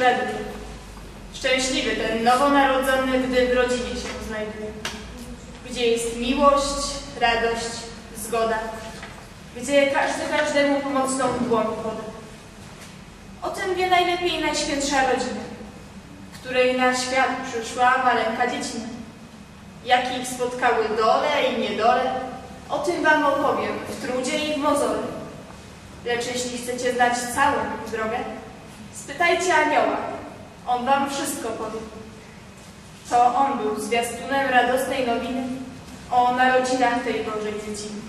się. Szczęśliwy ten nowonarodzony, gdy w rodzinie się znajduje. Gdzie jest miłość, radość, zgoda. Gdzie każdy każdemu pomocną dłoń poda. O tym wie najlepiej Najświętsza Rodzina, której na świat przyszła maleńka dziecina. Jak ich spotkały dole i niedole, o tym wam opowiem w trudzie i w mozole. Lecz jeśli chcecie znać całą drogę, spytajcie anioła, on wam wszystko powie. To on był zwiastunem radosnej nowiny o narodzinach tej Bożej dzieciny.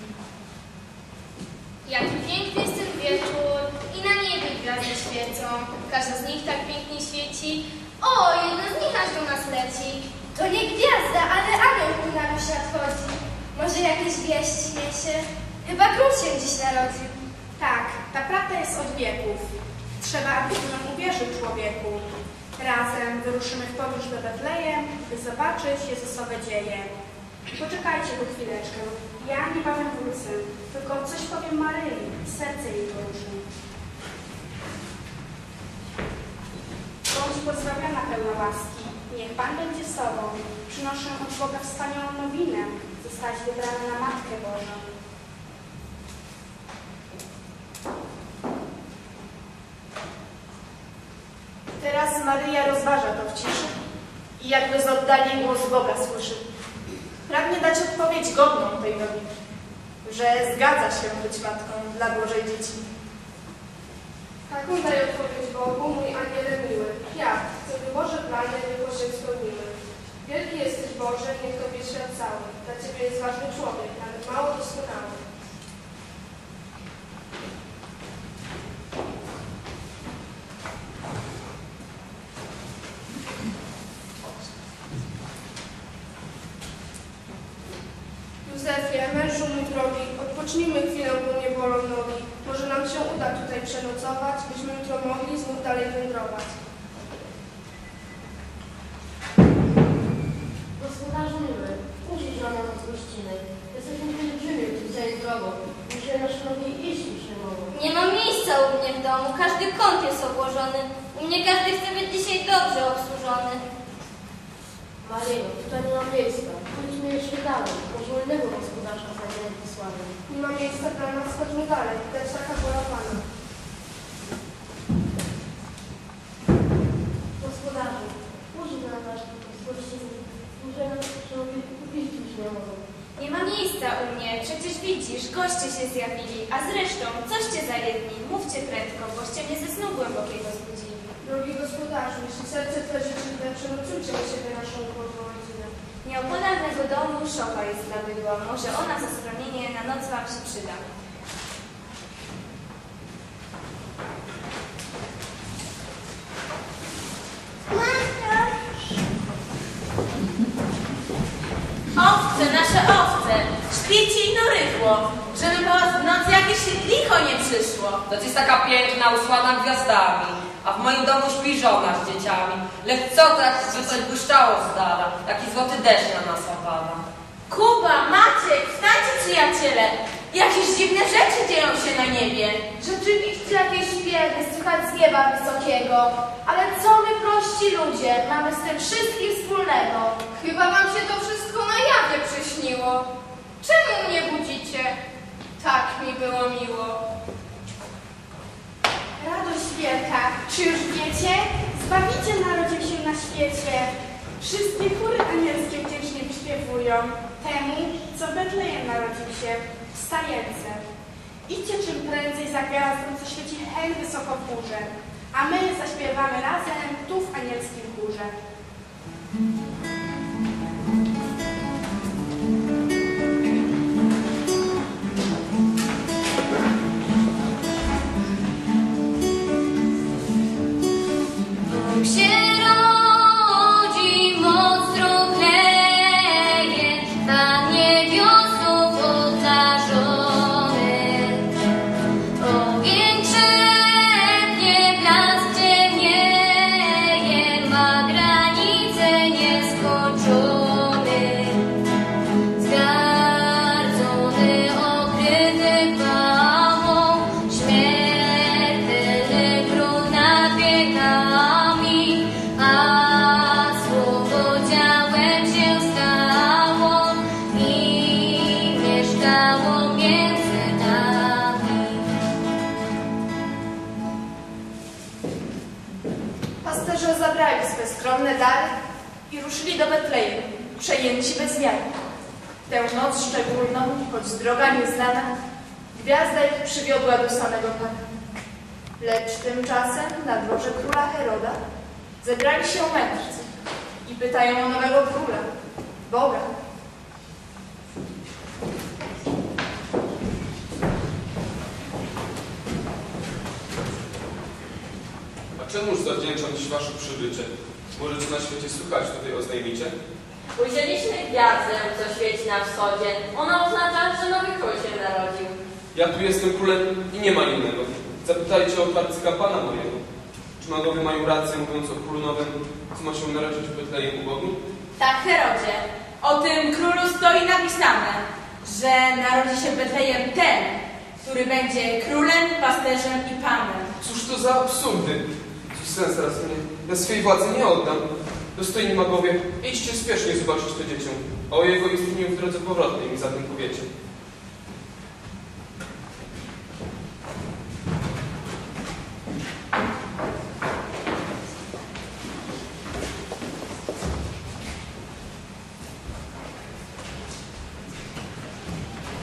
Jaki piękny jest ten wieczór i na niebie gwiazdy świecą. Każda z nich tak pięknie świeci. O, jedna z nich aż do nas leci. To nie gwiazda, ale anioł ku nam świat chodzi. Może jakieś wieści niesie? Chyba król się dziś narodził. Tak, ta prawda jest od wieków. Trzeba, abyś nam uwierzył człowieku. Razem wyruszymy w podróż do Betlejem, by zobaczyć Jezusowe dzieje. Poczekajcie tu chwileczkę. Ja niebawem wrócę, tylko coś powiem Maryi, serce jej poruszy. Bądź pozbawiona pełna łaski. Niech Pan będzie z Tobą. Przynoszę od Boga wspaniałą nowinę, zostać wybrana na Matkę Bożą. Teraz Maryja rozważa to w ciszy i jakby z oddali głos Boga słyszy. Pragnie dać odpowiedź godną tej nowiny, że zgadza się być matką dla Bożej dzieci. Taką daję odpowiedź Bogu, mój aniele miły. Ja, by Boże plany tylko się spełniły. Wielki jesteś Boże, niech Tobie świat cały. Dla Ciebie jest ważny człowiek, nawet mało doskonały. Józefie, mężu mój drogi, odpocznijmy chwilę, bo mnie bolą nogi. Może nam się uda tutaj przenocować, byśmy jutro mogli znów dalej wędrować. Gospodarzu miły, musisz dla nas gościny. Jesteśmy pielgrzymi dzisiaj drogą. Muszę nasz nogi iść już nie mogą. Nie ma miejsca u mnie w domu, każdy kąt jest obłożony. U mnie każdy chce być dzisiaj dobrze obsłużony. Maryjo, tutaj nie ma miejsca. Pójdźmy jeszcze dalej. Może innego gospodarza znajdziemy wysłany. Nie ma miejsca dla nas, chodźmy dalej. Widać taka wola Pana. Gospodarzu, użyj na nasz gościny. Muszę nasz człowiek iść już nie mogą. Nie ma miejsca u mnie, przecież widzisz, goście się zjawili. A zresztą, coście za jedni, mówcie prędko, boście mnie ze snu głębokiego zbudzili. Drogi gospodarzu, jeśli serce Twe życzliwe, przenocujcie u siebie naszą ubogą Nieopodalnego domu szopa jest dla bydła. Może ona za schronienie na noc wam się przyda. Owce, nasze owce, śpicie ino rychło, żeby po was w nocy jakieś licho nie przyszło. To jest taka piękna, usłana gwiazdami, a w moim domu śpi żona z dzieciami. Lecz co tak, by coś błyszczało z dala, taki złoty deszcz na nas opada. Kuba, Maciek, wstańcie przyjaciele, jakieś dziwne rzeczy dzieją się na niebie. Rzeczywiście jakieś śpiewy słychać z nieba wysokiego. Ale co my prości ludzie mamy z tym wszystkim wspólnego? Chyba Wam się to wszystko na jawie przyśniło. Czemu mnie budzicie? Tak mi było miło. Czy już wiecie? Zbawiciel narodził się na świecie. Wszystkie chóry anielskie wdzięcznie wyśpiewują temu, co Betlejem narodził się, w stajence. Idźcie czym prędzej za gwiazdą, co świeci hen wysoko w górze, a my zaśpiewamy razem tu w anielskim chórze. should skromne dary i ruszyli do Betlejem, przejęci bez wiary. Tę noc szczególną, choć droga nieznana, gwiazda ich przywiodła do samego Pana. Lecz tymczasem na dworze króla Heroda zebrali się mędrcy i pytają o nowego króla, Boga. A czemuż zawdzięczam dziś wasze przybycie? Może co na świecie słychać tutaj oznajmicie? Ujrzeliśmy gwiazdę, co świeci na wschodzie. Ona oznacza, że nowy król się narodził. Ja tu jestem królem i nie ma innego. Zapytajcie o arcykapłana mojego. Czy magowie mają rację, mówiąc o królu nowym, co ma się narodzić w Betlejem u Bogu? Tak, Herodzie. O tym królu stoi napisane, że narodzi się w Betlejem ten, który będzie królem, pasterzem i panem. Cóż to za absurdy? Dziś sens raz mnie. Ja swej władzy nie oddam. Dostojni magowie, idźcie spiesznie zobaczyć to dziecię. A o jego istnieniu w drodze powrotnej mi zatem powiecie.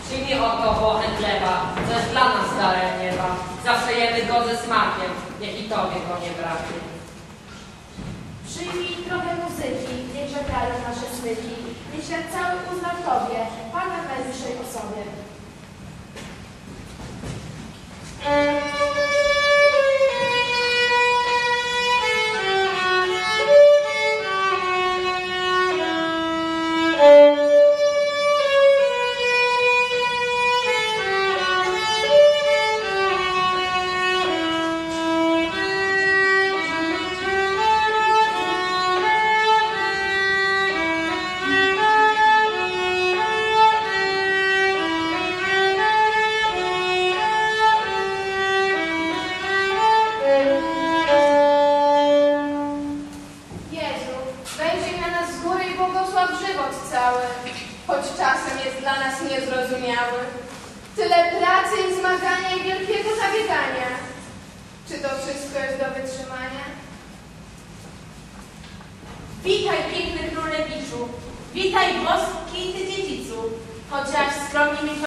Przyjmij oto wołę chleba, co dla nas darem nieba. Zawsze jemy go ze smakiem, niech i tobie go nie braknie. Przyjmij trochę muzyki, niech żegnają nasze smyki, niech świat cały uzna w Tobie, Pana najwyższej osobie. Dla nas niezrozumiały. Tyle pracy i zmagania i wielkiego zabiegania. Czy to wszystko jest do wytrzymania? Witaj, piękny królewiczu. Witaj, boski ty dziedzicu. Chociaż skromnie mi